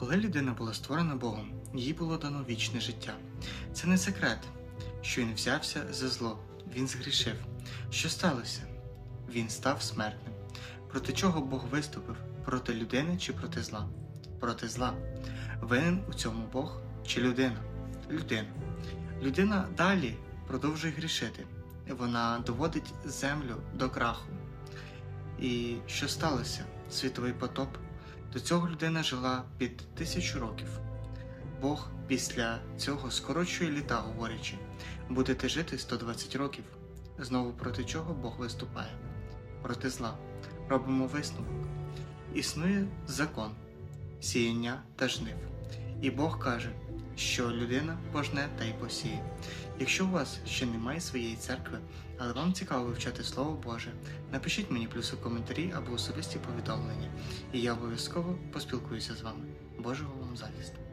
Коли людина була створена Богом, їй було дано вічне життя. Це не секрет, що він взявся за зло, він згрішив. Що сталося? Він став смертним. Проти чого Бог виступив? Проти людини чи проти зла? Проти зла. Винен у цьому Бог чи людина? Людина. Людина далі продовжує грішити. Вона доводить землю до краху. І що сталося? Світовий потоп. До цього людина жила під тисячу років. Бог після цього скорочує літа, говорячи, будете жити 120 років. Знову проти чого Бог виступає? Проти зла. Робимо висновок. Існує закон сіяння та жнив. І Бог каже, що людина пожне та й посіє. Якщо у вас ще немає своєї церкви, але вам цікаво вивчати Слово Боже, напишіть мені плюс у коментарі або особисті повідомлення, і я обов'язково поспілкуюся з вами. Божого вам захисту!